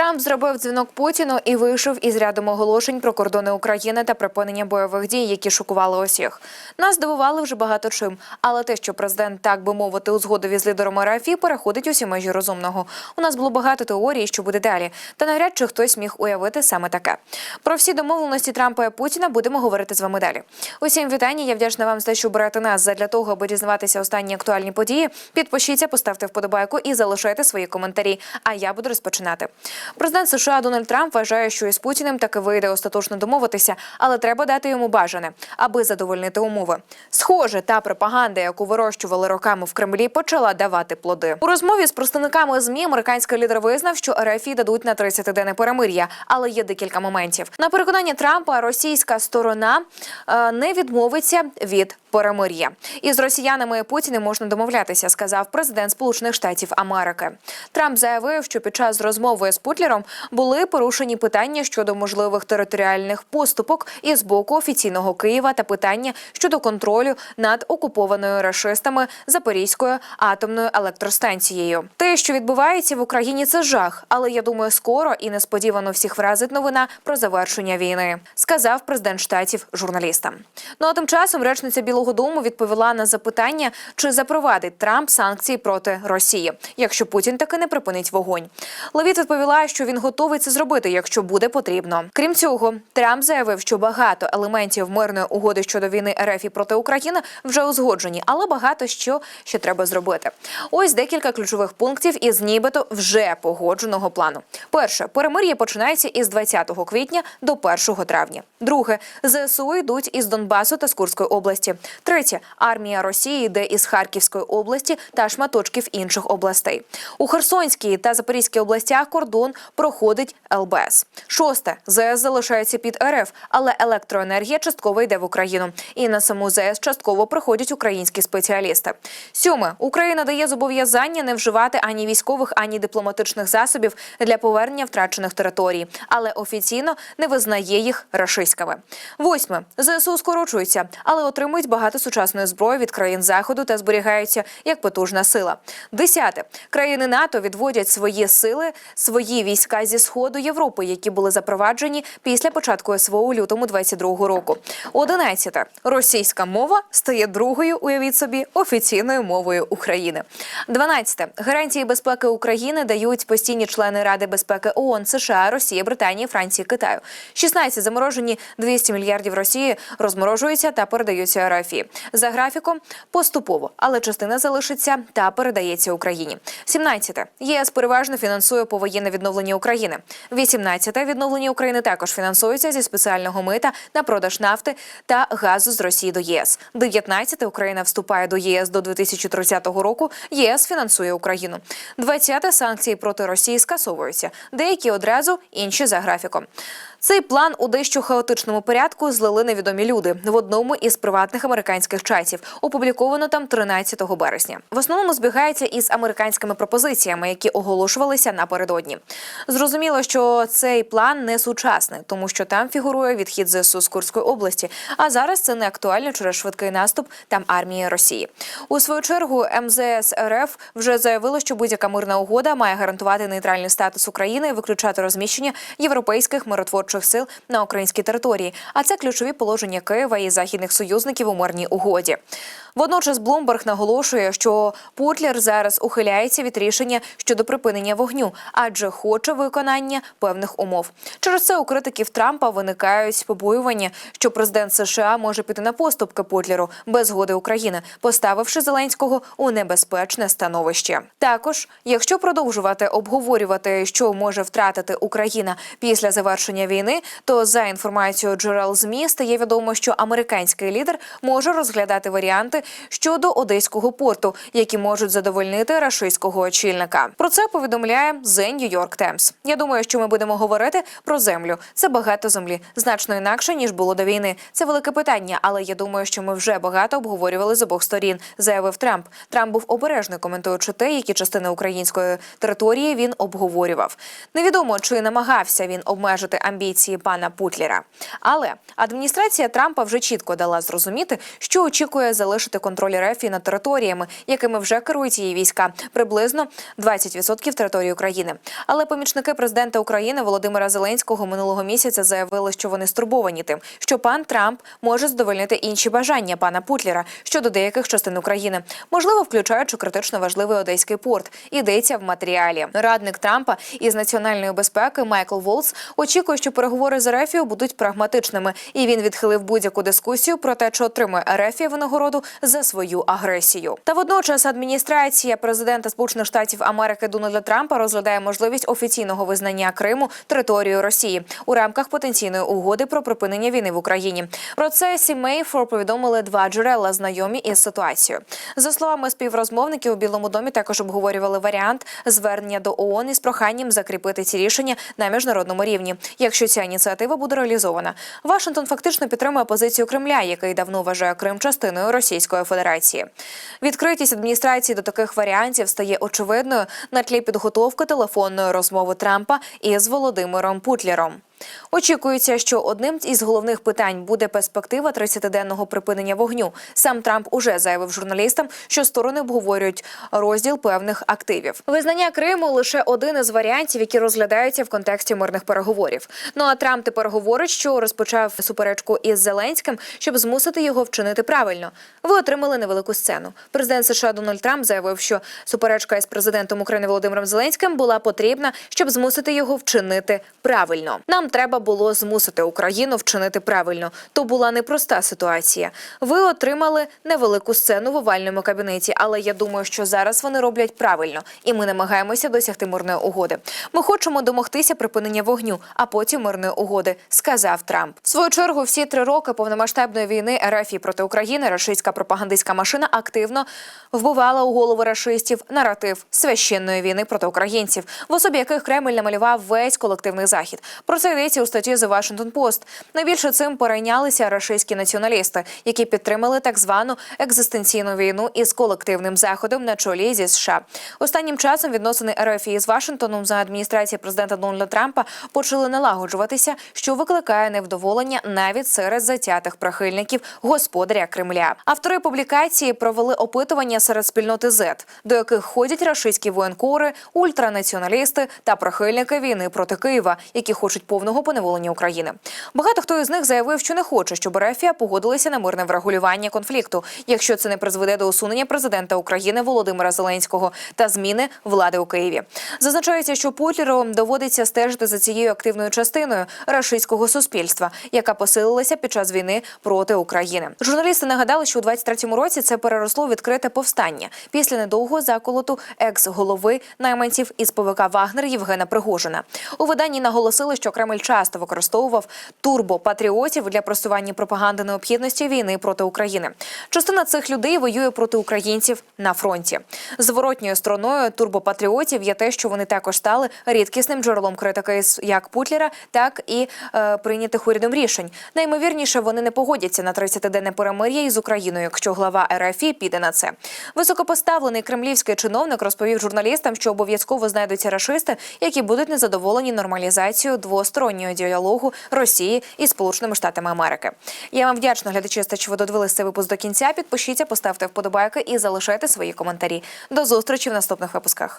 Трамп зробив дзвінок Путіну і вийшов із рядом оголошень про кордони України та припинення бойових дій, які шокували усіх. Нас здивували вже багато чим, але те, що президент, так би мовити, узгодив із лідером РФ, переходить усі межі розумного. У нас було багато теорій, що буде далі, та навряд чи хтось міг уявити саме таке. Про всі домовленості Трампа і Путіна будемо говорити з вами далі. Усім вітання. Я вдячна вам за те, що берете нас задля того, аби дізнаватися останні актуальні події. Підпишіться, поставте вподобайку і залишайте свої коментарі. А я буду розпочинати. Президент США Дональд Трамп вважає, що із Путіним таки вийде остаточно домовитися, але треба дати йому бажане, аби задовольнити умови. Схоже, та пропаганда, яку вирощували роками в Кремлі, почала давати плоди. У розмові з представниками змі американський лідер визнав, що РФ дадуть на 30-денне перемир'я, але є декілька моментів. На переконання Трампа, російська сторона е, не відмовиться від перемир'я. Із росіянами і Путіним можна домовлятися, сказав президент Сполучених Штатів Америки. Трамп заявив, що під час розмови з Путлером були порушені питання щодо можливих територіальних поступок із боку офіційного Києва та питання щодо контролю над окупованою рашистами Запорізькою атомною електростанцією. Те, що відбувається в Україні, це жах, але я думаю, скоро і несподівано всіх вразить новина про завершення війни, сказав президент штатів журналістам. Ну а тим часом речниця Білого Дому відповіла на запитання, чи запровадить Трамп санкції проти Росії, якщо Путін таки не припинить вогонь. Левіт відповіла, що він готовий це зробити, якщо буде потрібно. Крім цього, Трамп заявив, що багато елементів мирної угоди щодо війни РФ і проти України вже узгоджені, але багато що ще треба зробити. Ось декілька ключових пунктів із нібито вже погодженого плану. Перше перемир'я починається із 20 квітня до 1 травня. Друге ЗСУ йдуть із Донбасу та з Курської області. Третє армія Росії йде із Харківської області та шматочків інших областей. У Херсонській та Запорізькій областях кордон проходить ЛБС. Шосте ЗС залишається під РФ, але електроенергія частково йде в Україну. І на саму ЗС частково приходять українські спеціалісти. Сьоме Україна дає зобов'язання не вживати ані військових, ані дипломатичних засобів для повернення втрачених територій, але офіційно не визнає їх рашистськими. Восьме ЗСУ скорочуються, але отримують багато сучасної зброї від країн заходу та зберігаються як потужна сила. Десяте країни НАТО відводять свої сили, свої війська зі сходу Європи, які були запроваджені після початку СВО у лютому 22 року. Одинадцяте російська мова стає другою. Уявіть собі офіційною мовою України. Дванадцяте гарантії безпеки України дають постійні члени Ради безпеки ООН, США, Росії, Британії, Франції, Китаю. 16 заморожені 200 мільярдів Росії розморожуються та передаються РФ. За графіком поступово, але частина залишиться та передається Україні. 17. ЄС переважно фінансує повоєнне відновлення України. 18. відновлення України також фінансується зі спеціального мита на продаж нафти та газу з Росії до ЄС. 19. Україна вступає до ЄС до 2030 року. ЄС фінансує Україну. 20. санкції проти Росії скасовуються. Деякі одразу, інші за графіком. Цей план у дещо хаотичному порядку злили невідомі люди в одному із приватних американських чатів. Опубліковано там 13 березня. В основному збігається із американськими пропозиціями, які оголошувалися напередодні. Зрозуміло, що цей план не сучасний, тому що там фігурує відхід ЗСУ з Курської області. А зараз це не актуально через швидкий наступ там армії Росії. У свою чергу МЗС РФ вже заявило, що будь-яка мирна угода має гарантувати нейтральний статус України і виключати розміщення європейських миротворчих сил на українській території. А це ключові положення Києва і західних союзників у мирній угоді. Водночас Блумберг наголошує, що Путлер зараз ухиляється від рішення щодо припинення вогню, адже хоче виконання певних умов. Через це у критиків Трампа виникають побоювання, що президент США може піти на поступки Путлеру без згоди України, поставивши Зеленського у небезпечне становище. Також, якщо продовжувати обговорювати, що може втратити Україна після завершення війни, то за інформацією джерел змі стає відомо, що американський лідер може розглядати варіанти щодо одеського порту, які можуть задовольнити рашистського очільника. Про це повідомляє The New York Times. Я думаю, що ми будемо говорити про землю. Це багато землі, значно інакше ніж було до війни. Це велике питання, але я думаю, що ми вже багато обговорювали з обох сторін, заявив Трамп. Трамп був обережний, коментуючи те, які частини української території він обговорював. Невідомо чи намагався він обмежити амбіції пана Путлера. Але адміністрація Трампа вже чітко дала зрозуміти, що очікує залишити контроль РФ над територіями, якими вже керують її війська, приблизно 20% території України. Але помічники президента України Володимира Зеленського минулого місяця заявили, що вони стурбовані тим, що пан Трамп може задовольнити інші бажання пана Путлера щодо деяких частин України, можливо, включаючи критично важливий одеський порт. Йдеться в матеріалі. Радник Трампа із національної безпеки Майкл Волс очікує, що переговори з Ерефією будуть прагматичними, і він відхилив будь-яку дискусію про те, чи отримує Ерефія винагороду за свою агресію. Та водночас адміністрація президента Сполучених Штатів Америки Дональда Трампа розглядає можливість офіційного визнання Криму територією Росії у рамках потенційної угоди про припинення війни в Україні. Про це Сімейфор повідомили два джерела, знайомі із ситуацією. За словами співрозмовників у Білому домі, також обговорювали варіант звернення до ООН із проханням закріпити ці рішення на міжнародному рівні. Якщо ця ініціатива буде реалізована, Вашингтон фактично підтримує позицію Кремля, який давно вважає Крим частиною Російської Федерації. Відкритість адміністрації до таких варіантів стає очевидною на тлі підготовки телефонної розмови Трампа із Володимиром Путлером. Очікується, що одним із головних питань буде перспектива 30-денного припинення вогню. Сам Трамп уже заявив журналістам, що сторони обговорюють розділ певних активів. Визнання Криму лише один із варіантів, які розглядаються в контексті мирних переговорів. Ну а Трамп тепер говорить, що розпочав суперечку із Зеленським, щоб змусити його вчинити правильно. Ви отримали невелику сцену. Президент США Дональд Трамп заявив, що суперечка із президентом України Володимиром Зеленським була потрібна, щоб змусити його вчинити правильно. Нам треба було змусити Україну вчинити правильно. То була непроста ситуація. Ви отримали невелику сцену в овальному кабінеті, але я думаю, що зараз вони роблять правильно, і ми намагаємося досягти мирної угоди. Ми хочемо домогтися припинення вогню, а потім мирної угоди, сказав Трамп. В свою чергу, всі три роки повномасштабної війни РФ проти України рашистська пропагандистська машина активно вбивала у голови рашистів наратив священної війни проти українців, в особі яких Кремль намалював весь колективний захід. Про це йдеться у статті The Washington Post. Найбільше цим перейнялися рашистські націоналісти, які підтримали так звану екзистенційну війну із колективним заходом на чолі зі США. Останнім часом відносини РФ із Вашингтоном за адміністрації президента Дональда Трампа почали налагоджуватися, що викликає невдоволення навіть серед затятих прихильників господаря Кремля. Автори публікації провели опитування серед спільноти Z, до яких ходять рашистські воєнкори, ультранаціоналісти та прихильники війни проти Києва, які хочуть повного поневолення України. Багато хто із них заявив, що не хоче, щоб Рефія погодилися на мирне врегулювання конфлікту, якщо це не призведе до усунення президента України Володимира Зеленського та зміни влади у Києві. Зазначається, що Путлеру доводиться стежити за цією активною частиною рашистського суспільства, яка посилилася під час війни проти України. Журналісти нагадали, що у 23-му році це переросло відкрите повстання після недовгого заколоту екс-голови найманців із ПВК Вагнер Євгена Пригожина. У виданні наголосили, що Кремль часто використовував турбопатріотів для просування пропаганди необхідності війни проти України. Частина цих людей воює проти українців на фронті. Зворотньою стороною турбопатріотів є те, що вони також стали рідкісним джерелом критики як Путлера, так і е, прийнятих урядом рішень. Наймовірніше, вони не погодяться на 30-денне перемир'я із Україною, якщо глава РФІ піде на це. Високопоставлений кремлівський чиновник розповів журналістам, що обов'язково знайдуться рашисти, які будуть незадоволені нормалізацією двостороннього діалогу Росії і Сполученими Штатами Америки. Я вам вдячна глядачі, що ви додивилися цей випуск до кінця. Підпишіться, поставте вподобайки і залишайте свої коментарі. До зустрічі в наступних випусках.